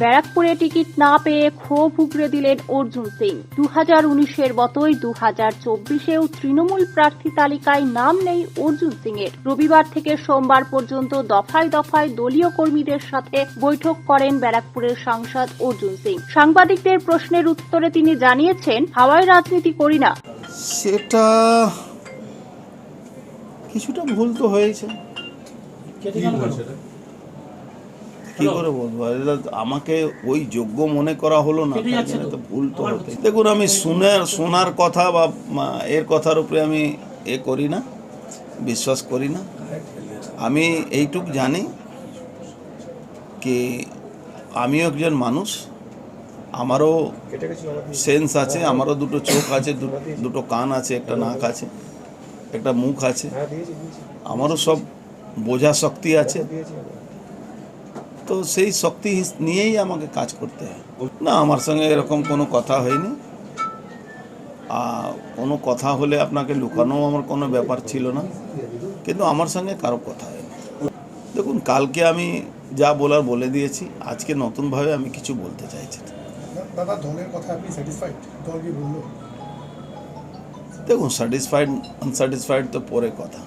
ব্যারাকপুরে টিকিট না পেয়ে ক্ষোভ উগড়ে দিলেন অর্জুন সিং। দু হাজার উনিশের মতোই দু হাজার চব্বিশেও তৃণমূল প্রার্থী তালিকায় নাম নেই অর্জুন সিং এর রবিবার থেকে সোমবার পর্যন্ত দফায় দফায় দলীয় কর্মীদের সাথে বৈঠক করেন ব্যারাকপুরের সাংসদ অর্জুন সিং। সাংবাদিকদের প্রশ্নের উত্তরে তিনি জানিয়েছেন হাওয়ায় রাজনীতি করি না। সেটা কিছুটা ভুল তো হয়েছে। কি করে বলব? আমাকে ওই যোগ্য মনে করা হলো না তো। ভুল তো হতে দেখুন আমি শুনে শোনার কথা বা এর কথার উপরে আমি এ করি না বিশ্বাস করি না। আমি এইটুক জানি কি আমিও একজন মানুষ আমারও সেন্স আছে আমারও দুটো চোখ আছে দুটো কান আছে একটা নাক আছে একটা মুখ আছে আমারও সব বোঝা শক্তি আছে। তো সেই শক্তি নিয়েই আমাকে কাজ করতে হয়। না আমার সঙ্গে এরকম কোনো কথা হয়নি। আর কোনো কথা হলে আপনাকে লুকানো আমার কোনো ব্যাপার ছিল না। কিন্তু আমার সঙ্গে কারও কথা হয়নি। দেখুন কালকে আমি যা বলার বলে দিয়েছি আজকে নতুনভাবে আমি কিছু বলতে চাইছি। না। দাদা দলের কথা আপনি স্যাটিসফাইড দল কি বলল? দেখুন স্যাটিসফাইড আনস্যাটিসফাইড তো পরে কথা।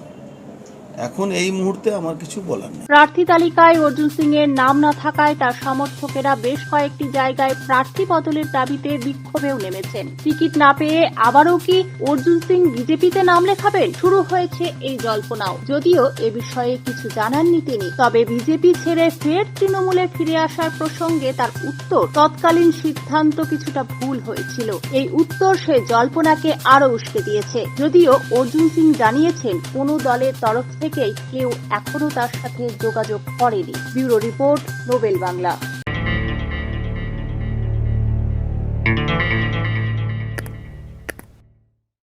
এখন এই মুহূর্তে আমার কিছু বলার নেই। প্রার্থী তালিকায় অর্জুন সিং এর নাম না থাকায় তার সমর্থকেরা বেশ কয়েকটি জায়গায় প্রার্থী বদলের দাবিতে বিক্ষোভেও নেমেছেন। টিকিট না পেয়ে আবারও কি অর্জুন সিং বিজেপিতে নাম লেখাবেন? শুরু হয়েছে এই জল্পনাও। যদিও এ বিষয়ে কিছু জানাননি তিনি, তবে বিজেপি ছেড়ে ফের তৃণমূলে ফিরে আসার প্রসঙ্গে তার উত্তর। তৎকালীন সিদ্ধান্ত কিছুটা ভুল হয়েছিল। এই উত্তর সে জল্পনাকে আরও উস্কে দিয়েছে। যদিও অর্জুন সিং জানিয়েছেন, কোন দলের তরফ থেকেই কেউ এখনও তার সাথে যোগাযোগ করেনি। Bureau report Nobel Bangla.